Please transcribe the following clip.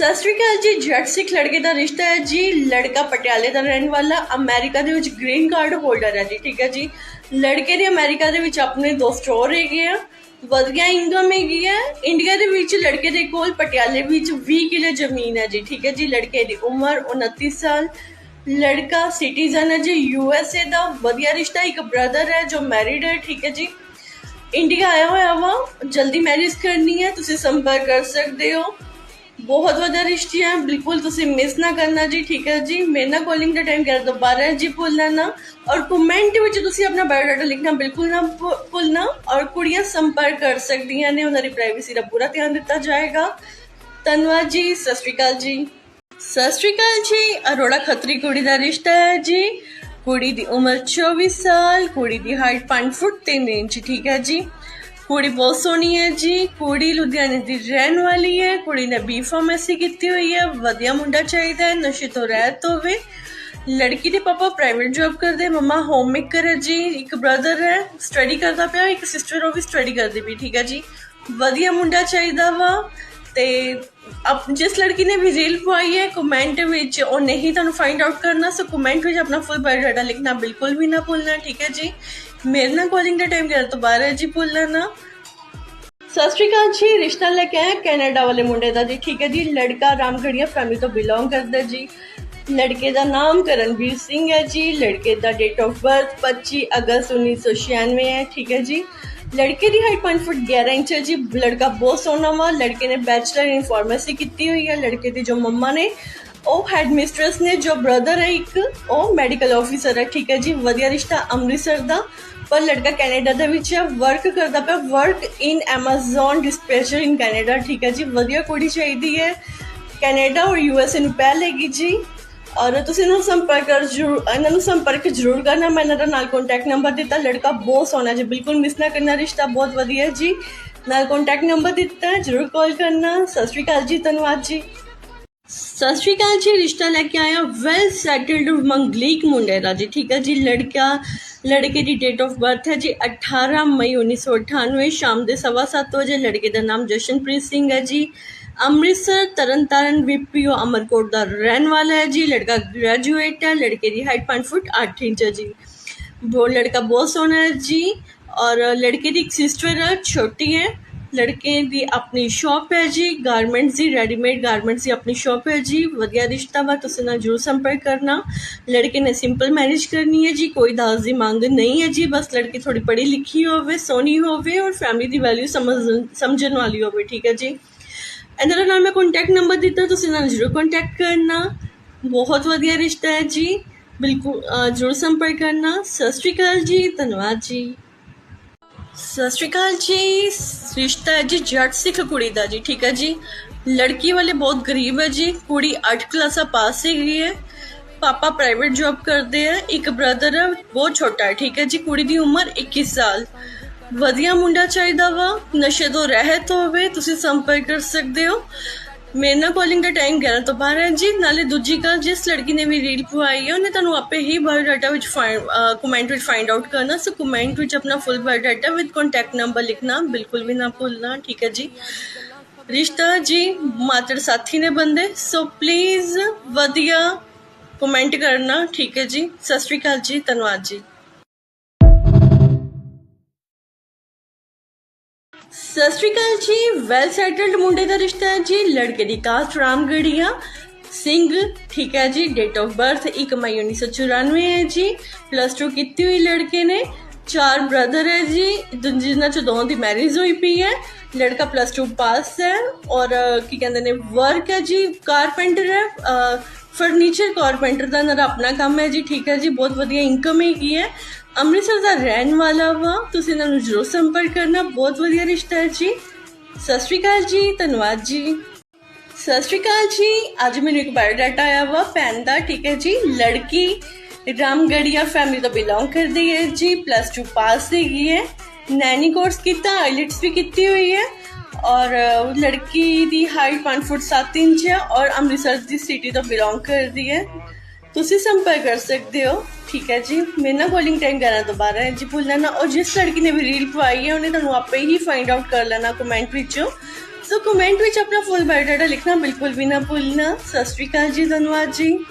ਸਤਿ ਸ਼੍ਰੀ ਅਕਾਲ ਜੀ, ਜੱਟ ਸਿੱਖ ਲੜਕੇ ਦਾ ਰਿਸ਼ਤਾ ਹੈ ਜੀ, ਲੜਕਾ ਪਟਿਆਲੇ ਦਾ ਰਹਿਣ ਵਾਲਾ, ਅਮਰੀਕਾ ਦੇ ਵਿੱਚ ਗ੍ਰੀਨ ਕਾਰਡ ਹੋਲਡਰ ਹੈ ਜੀ, ਠੀਕ ਹੈ ਜੀ। ਲੜਕੇ ਦੇ ਅਮਰੀਕਾ ਦੇ ਵਿੱਚ ਆਪਣੇ ਦੋ ਸਟੋਰ ਹੈਗੇ ਆ, ਵਧੀਆ ਇਨਕਮ ਹੈਗੀ ਹੈ। ਇੰਡੀਆ ਦੇ ਵਿੱਚ ਲੜਕੇ ਦੇ ਕੋਲ ਪਟਿਆਲੇ ਵਿੱਚ 20 ਕਿੱਲੇ ਜ਼ਮੀਨ ਹੈ ਜੀ, ਠੀਕ ਹੈ ਜੀ, ਲੜਕੇ ਦੀ ਉਮਰ 29 ਸਾਲ। ਲੜਕਾ ਸਿਟੀਜ਼ਨ ਹੈ ਜੀ ਯੂ ਐਸ ਏ ਦਾ ਵਧੀਆ ਰਿਸ਼ਤਾ, ਇੱਕ ਬ੍ਰਦਰ ਹੈ ਜੋ ਮੈਰਿਡ ਹੈ, ਠੀਕ ਹੈ ਜੀ। ਇੰਡੀਆ ਆਇਆ ਹੋਇਆ ਵਾ, ਜਲਦੀ ਮੈਰਿਜ ਕਰਨੀ ਹੈ, ਤੁਸੀਂ ਸੰਪਰਕ ਕਰ ਸਕਦੇ ਹੋ। ਬਹੁਤ ਵਧੀਆ ਰਿਸ਼ਤੇ ਹੈ ਬਿਲਕੁਲ ਤੁਸੀਂ ਮਿਸ ਨਾ ਕਰਨਾ ਜੀ, ਠੀਕ ਹੈ ਜੀ। ਮੇਰੇ ਨਾਲ ਕਾਲਿੰਗ ਦਾ ਟਾਈਮ ਕਰ ਦੋ 12 ਜੀ ਭੁੱਲਣਾ ਨਾ ਔਰ ਕਮੈਂਟ ਵਿੱਚ ਤੁਸੀਂ ਆਪਣਾ ਬਾਇਓਡਾਟਾ ਲਿਖਣਾ ਬਿਲਕੁਲ ਨਾ ਭੁ- ਭੁੱਲਣਾ। ਔਰ ਕੁੜੀਆਂ ਸੰਪਰਕ ਕਰ ਸਕਦੀਆਂ ਨੇ, ਉਹਨਾਂ ਦੀ ਪ੍ਰਾਈਵੇਸੀ ਦਾ ਪੂਰਾ ਧਿਆਨ ਦਿੱਤਾ ਜਾਏਗਾ। ਧੰਨਵਾਦ ਜੀ, ਸਤਿ ਸ਼੍ਰੀ ਅਕਾਲ ਜੀ। ਸਤਿ ਸ਼੍ਰੀ ਅਕਾਲ ਜੀ, ਅਰੋੜਾ ਖੱਤਰੀ ਕੁੜੀ ਦਾ ਰਿਸ਼ਤਾ ਹੈ ਜੀ। ਕੁੜੀ ਦੀ ਉਮਰ 24 ਸਾਲ, ਕੁੜੀ ਦੀ ਹਾਈਟ 5 ਫੁੱਟ 3 ਇੰਚ, ਠੀਕ ਹੈ ਜੀ। ਕੁੜੀ ਬਹੁਤ ਸੋਹਣੀ ਹੈ ਜੀ, ਕੁੜੀ ਲੁਧਿਆਣੇ ਦੀ ਰਹਿਣ ਵਾਲੀ ਹੈ, ਕੁੜੀ ਨੇ ਬੀ ਫਾਰਮੇਸੀ ਕੀਤੀ ਹੋਈ ਹੈ, ਵਧੀਆ ਮੁੰਡਾ ਚਾਹੀਦਾ ਹੈ, ਨਸ਼ੇ ਤੋਂ ਰਹਿਤ ਹੋਵੇ। ਲੜਕੀ ਦੇ ਪਾਪਾ ਪ੍ਰਾਈਵੇਟ ਜੌਬ ਕਰਦੇ, ਮਮਾ ਹੋਮ ਮੇਕਰ ਹੈ ਜੀ, ਇੱਕ ਬ੍ਰਦਰ ਹੈ ਸਟੱਡੀ ਕਰਦਾ ਪਿਆ, ਇੱਕ ਸਿਸਟਰ ਉਹ ਵੀ ਸਟੱਡੀ ਕਰਦੀ ਵੀ, ਠੀਕ ਹੈ ਜੀ। ਵਧੀਆ ਮੁੰਡਾ ਚਾਹੀਦਾ ਵਾ, ਤੇ ਅਬ ਜਿਸ ਲੜਕੀ ਨੇ ਵੀ ਰੀਲ ਪਾਈ ਹੈ ਕਮੈਂਟ ਵਿੱਚ ਉਹ ਨਹੀਂ ਤੁਹਾਨੂੰ ਫਾਈਂਡ ਆਊਟ ਕਰਨਾ, ਸੋ ਕਮੈਂਟ ਵਿੱਚ ਆਪਣਾ ਫੁੱਲ ਬਾਇਓਡਾਟਾ ਲਿਖਣਾ ਬਿਲਕੁਲ ਵੀ ਨਾ ਭੁੱਲਣਾ, ਠੀਕ ਹੈ ਜੀ। ਮੇਰੇ ਨਾਲ ਕਾਲਿੰਗ ਦਾ ਟਾਈਮ ਕਰ ਤੋਂ ਬਾਅਦ ਹੈ ਜੀ, ਭੁੱਲਣਾ ਨਾ। ਸਤਿ ਸ਼੍ਰੀ ਅਕਾਲ ਜੀ, ਰਿਸ਼ਤਾ ਲੈ ਕੇ ਆਏ ਕੈਨੇਡਾ ਵਾਲੇ ਮੁੰਡੇ ਦਾ ਜੀ। ਠੀਕ ਹੈ ਜੀ, ਲੜਕਾ ਰਾਮਗੜੀਆ ਫੈਮਿਲੀ ਤੋਂ ਬਿਲੋਂਗ ਕਰਦਾ ਜੀ। ਲੜਕੇ ਦਾ ਨਾਮ ਕਰਨਵੀਰ ਸਿੰਘ ਹੈ ਜੀ। ਲੜਕੇ ਦਾ ਡੇਟ ਆਫ ਬਰਥ 25 ਅਗਸਤ 1996 ਹੈ, ਠੀਕ ਹੈ ਜੀ। ਲੜਕੇ ਦੀ ਹਾਈਟ 5 ਫੁੱਟ 11 ਇੰਚ ਹੈ ਜੀ। ਲੜਕਾ ਬਹੁਤ ਸੋਹਣਾ ਵਾ। ਲੜਕੇ ਨੇ ਬੈਚਲਰ ਇਨ ਫਾਰਮੇਸੀ ਕੀਤੀ ਹੋਈ ਹੈ। ਲੜਕੇ ਦੀ ਜੋ ਮੰਮਾ ਨੇ ਉਹ ਹੈਡ ਮਿਸਟਰਸ ਨੇ, ਜੋ ਬ੍ਰਦਰ ਹੈ ਇੱਕ, ਉਹ ਮੈਡੀਕਲ ਆਫੀਸਰ ਹੈ, ਠੀਕ ਹੈ ਜੀ, ਵਧੀਆ ਰਿਸ਼ਤਾ ਅੰਮ੍ਰਿਤਸਰ ਦਾ, ਪਰ ਲੜਕਾ ਕੈਨੇਡਾ ਦੇ ਵਿੱਚ ਵਰਕ ਕਰਦਾ ਪਿਆ work in Amazon dispatcher in Canada, ਠੀਕ ਹੈ ਜੀ, ਵਧੀਆ ਕੁੜੀ ਚਾਹੀਦੀ ਹੈ, ਕੈਨੇਡਾ ਔਰ ਯੂ ਐਸ ਏ ਨੂੰ ਪਹਿਲ ਹੈਗੀ ਜੀ, ਔਰ ਤੁਸੀਂ ਇਹਨਾਂ ਨੂੰ ਸੰਪਰਕ ਕਰ ਜ਼ਰੂਰ, ਇਹਨਾਂ ਨੂੰ ਸੰਪਰਕ ਜ਼ਰੂਰ ਕਰਨਾ, ਮੈਂ ਇਹਨਾਂ ਦਾ ਨਾਲ ਕੰਟੈਕਟ ਨੰਬਰ ਦਿੱਤਾ, ਲੜਕਾ ਬਹੁਤ ਸੋਹਣਾ ਜੀ, ਬਿਲਕੁਲ ਮਿਸ ਨਾ ਕਰਨਾ, ਰਿਸ਼ਤਾ ਬਹੁਤ ਵਧੀਆ ਜੀ, ਨਾਲ ਕੰਟੈਕਟ ਨੰਬਰ ਦਿੱਤਾ, ਜ਼ਰੂਰ ਕਾਲ ਕਰਨਾ, ਸਤਿ ਸ਼੍ਰੀ ਅਕਾਲ ਜੀ, ਧੰਨਵਾਦ ਜੀ। ਸਤਿ ਸ਼੍ਰੀ ਅਕਾਲ ਜੀ, ਰਿਸ਼ਤਾ ਲੈ ਕੇ ਆਇਆ ਵੈਲ ਸੈਟਲਡ ਮੰਗਲੀਕ ਮੁੰਡੇ ਦਾ ਜੀ, ਠੀਕ ਹੈ ਜੀ, ਲੜਕਾ, ਲੜਕੇ ਦੀ ਡੇਟ ਆਫ ਬਰਥ ਹੈ ਜੀ 18 ਮਈ 1998 ਸ਼ਾਮ ਦੇ 7:30 ਵਜੇ ਲੜਕੇ ਦਾ ਨਾਮ ਜਸ਼ਨਪ੍ਰੀਤ ਸਿੰਘ ਹੈ ਜੀ। ਅੰਮ੍ਰਿਤਸਰ, ਤਰਨਤਾਰਨ ਵੀਪੀਓ ਅਮਰਕੋਟ ਦਾ ਰਹਿਣ ਵਾਲਾ ਹੈ ਜੀ, ਲੜਕਾ ਗ੍ਰੈਜੂਏਟ ਹੈ, ਲੜਕੇ ਦੀ ਹਾਈਟ 5 ਫੁੱਟ 8 ਇੰਚ ਹੈ ਜੀ। ਉਹ ਲੜਕਾ ਬਹੁਤ ਸੋਹਣਾ ਹੈ ਜੀ, ਔਰ ਲੜਕੇ ਦੀ ਇੱਕ ਸਿਸਟਰ ਹੈ, ਛੋਟੀ ਹੈ। ਲੜਕੇ ਦੀ ਆਪਣੀ ਸ਼ਾਪ ਹੈ ਜੀ ਗਾਰਮੈਂਟਸ ਦੀ ਰੈਡੀਮੇਡ ਗਾਰਮੈਂਟਸ ਦੀ ਆਪਣੀ ਸ਼ਾਪ ਹੈ ਜੀ। ਵਧੀਆ ਰਿਸ਼ਤਾ ਵਾ, ਤੁਸੀਂ ਨਾਲ ਜਰੂਰ ਸੰਪਰਕ ਕਰਨਾ। ਲੜਕੇ ਨੇ ਸਿੰਪਲ ਮੈਰਿਜ ਕਰਨੀ ਹੈ ਜੀ, ਕੋਈ ਦਾਜ ਦੀ ਮੰਗ ਨਹੀਂ ਹੈ ਜੀ, ਬਸ ਲੜਕੀ ਥੋੜੀ ਪੜ੍ਹੀ ਲਿਖੀ ਹੋਵੇ, ਸੋਹਣੀ ਹੋਵੇ ਔਰ ਫੈਮਿਲੀ ਦੀ ਵੈਲਿਊ ਸਮਝ, ਸਮਝਣ ਵਾਲੀ ਹੋਵੇ, ਠੀਕ ਹੈ ਜੀ? ਇਹਨਾਂ ਨਾਲ ਮੈਂ ਕੰਟੈਕਟ ਨੰਬਰ ਦਿੱਤਾ, ਤੁਸੀਂ ਨਾਲ ਜਰੂਰ ਕੰਟੈਕਟ ਕਰਨਾ। ਬਹੁਤ ਵਧੀਆ ਰਿਸ਼ਤਾ ਹੈ ਜੀ। ਬਿਲਕੁਲ ਜ਼ਰੂਰ ਸੰਪਰਕ ਕਰਨਾ। ਸਤਿ ਸ਼੍ਰੀ ਅਕਾਲ ਜੀ, ਧੰਨਵਾਦ ਜੀ। ਸਤਿ ਸ਼੍ਰੀ ਅਕਾਲ ਜੀ। ਰਿਸ਼ਤਾ ਹੈ ਜੀ ਜੱਟ ਸਿੱਖ ਕੁੜੀ ਦਾ ਜੀ, ਠੀਕ ਹੈ ਜੀ? ਲੜਕੀ ਵਾਲੇ ਬਹੁਤ ਗਰੀਬ ਹੈ ਜੀ। ਕੁੜੀ 8 ਕਲਾਸਾਂ ਪਾਸ ਹੈਗੀ ਹੈ। ਪਾਪਾ ਪ੍ਰਾਈਵੇਟ ਜੌਬ ਕਰਦੇ ਆ ਇੱਕ ਬ੍ਰਦਰ ਹੈ, ਬਹੁਤ ਛੋਟਾ ਹੈ, ਠੀਕ ਹੈ ਜੀ? ਕੁੜੀ ਦੀ ਉਮਰ 21 ਸਾਲ। ਵਧੀਆ ਮੁੰਡਾ ਚਾਹੀਦਾ ਵਾ। ਨਸ਼ੇ ਤੋਂ ਰਹਿਤ ਹੋਵੇ, ਤੁਸੀਂ ਸੰਪਰਕ ਕਰ ਸਕਦੇ ਹੋ। ਮੇਰੇ ਨਾਲ ਕਾਲਿੰਗ ਦਾ ਟਾਈਮ 11 ਤੋਂ 12 ਹੈ ਜੀ, ਨਾਲੇ ਦੂਜੀ ਗੱਲ ਜਿਸ ਲੜਕੀ ਨੇ ਵੀ ਰੀਲ ਪਵਾਈ ਹੈ, ਉਹਨੇ ਤੁਹਾਨੂੰ ਆਪੇ ਹੀ ਬਾਇਓਡਾਟਾ ਵਿੱਚ ਫਾਈਂਡ ਕਮੈਂਟ ਵਿੱਚ ਫਾਈਂਡ ਆਊਟ ਕਰਨਾ ਸੋ ਕਮੈਂਟ ਵਿੱਚ ਆਪਣਾ full biodata with contact number ਲਿਖਣਾ, ਬਿਲਕੁਲ ਵੀ ਨਾ ਭੁੱਲਣਾ, ਠੀਕ ਹੈ ਜੀ। ਰਿਸ਼ਤਾ ਜੀ ਮਾਤਰ ਸਾਥੀ ਨੇ ਬੰਦੇ ਸੋ ਪਲੀਜ਼ ਵਧੀਆ ਕਮੈਂਟ ਕਰਨਾ, ਠੀਕ ਹੈ ਜੀ। ਸਤਿ ਸ਼੍ਰੀ ਅਕਾਲ ਜੀ, ਧੰਨਵਾਦ ਜੀ। ਸਤਿ ਸ਼੍ਰੀ ਅਕਾਲ ਜੀ ਵੈਲ ਸੈਟਲਡ ਮੁੰਡੇ ਦਾ ਰਿਸ਼ਤਾ ਹੈ ਜੀ, ਲੜਕੇ ਦੀ ਕਾਸਟ ਰਾਮਗੜੀਆ, ਸਿੰਘ, ਠੀਕ ਹੈ ਜੀ ਡੇਟ ਆਫ ਬਰਥ 1 ਮਈ 1994 ਹੈ ਜੀ ਪਲੱਸ 2 ਕੀਤੀ ਹੋਈ ਲੜਕੇ ਨੇ, ਚਾਰ ਬ੍ਰਦਰ ਹੈ ਜੀ ਜਿ- ਜਿਨ੍ਹਾਂ ਚ ਦੋਵਾਂ ਦੀ ਮੈਰਿਜ ਹੋਈ ਪਈ ਹੈ, ਲੜਕਾ ਪਲੱਸ 2 ਪਾਸ ਹੈ ਔਰ, ਕੀ ਕਹਿੰਦੇ ਨੇ ਵਰਕ ਹੈ ਜੀ ਕਾਰਪੈਂਟਰ ਹੈ ਫਰਨੀਚਰ ਕਾਰਪੈਂਟਰ ਦਾ ਨਾਲ ਆਪਣਾ ਕੰਮ ਹੈ ਜੀ, ਠੀਕ ਹੈ ਜੀ, ਬਹੁਤ ਵਧੀਆ ਇਨਕਮ ਹੈਗੀ ਹੈ। ਅੰਮ੍ਰਿਤਸਰ ਦਾ ਰਹਿਣ ਵਾਲਾ ਵਾ, ਤੁਸੀਂ ਇਹਨਾਂ ਨੂੰ ਜ਼ਰੂਰ ਸੰਪਰਕ ਕਰਨਾ, ਬਹੁਤ ਵਧੀਆ ਰਿਸ਼ਤਾ ਹੈ ਜੀ। ਸਤਿ ਸ਼੍ਰੀ ਅਕਾਲ ਜੀ, ਧੰਨਵਾਦ ਜੀ। ਸਤਿ ਸ਼੍ਰੀ ਅਕਾਲ ਜੀ, ਅੱਜ ਮੈਨੂੰ ਇੱਕ ਬਾਇਓਡਾਟਾ ਆਇਆ ਵਾ ਭੈਣ ਦਾ, ਠੀਕ ਹੈ ਜੀ। ਲੜਕੀ ਰਾਮਗੜੀਆ ਫੈਮਿਲੀ ਤੋਂ ਬਿਲੋਂਗ ਕਰਦੀ ਹੈ ਜੀ ਪਲੱਸ 2 ਪਾਸ ਹੈਗੀ ਹੈ। ਨੈਨੀ ਕੋਰਸ ਕੀਤਾ ਆਈਲਟਸ ਵੀ ਕੀਤੀ ਹੋਈ ਹੈ। ਔਰ ਅ, ਲੜਕੀ ਦੀ ਹਾਈਟ 5 ਫੁੱਟ 7 ਇੰਚ ਹੈ ਔਰ ਅੰਮ੍ਰਿਤਸਰ ਦੀ ਸਿਟੀ ਤੋਂ ਬਿਲੋਂਗ ਕਰਦੀ ਹੈ। ਤੁਸੀਂ ਸੰਪਰਕ ਕਰ ਸਕਦੇ ਹੋ। ਠੀਕ ਹੈ ਜੀ। ਮੇਰੇ ਨਾਲ ਕਾਲਿੰਗ ਟਾਈਮ 11 ਤੋਂ 12 ਹੈ ਜੀ ਭੁੱਲਣਾ ਨਾ। ਔਰ ਜਿਸ ਲੜਕੀ ਨੇ ਵੀ ਰੀਲ ਪਵਾਈ ਹੈ ਉਹਨੇ ਤੁਹਾਨੂੰ ਆਪੇ ਹੀ ਫਾਈਂਡ ਆਊਟ ਕਰ ਲੈਣਾ ਕਮੈਂਟ ਵਿੱਚੋਂ। ਸੋ ਕਮੈਂਟ ਵਿੱਚ ਆਪਣਾ ਫੁੱਲ ਬਾਇਓਡਾਟਾ ਲਿਖਣਾ ਬਿਲਕੁਲ ਵੀ ਨਾ ਭੁੱਲਣਾ। ਸਤਿ ਸ਼੍ਰੀ ਅਕਾਲ ਜੀ ਧੰਨਵਾਦ ਜੀ।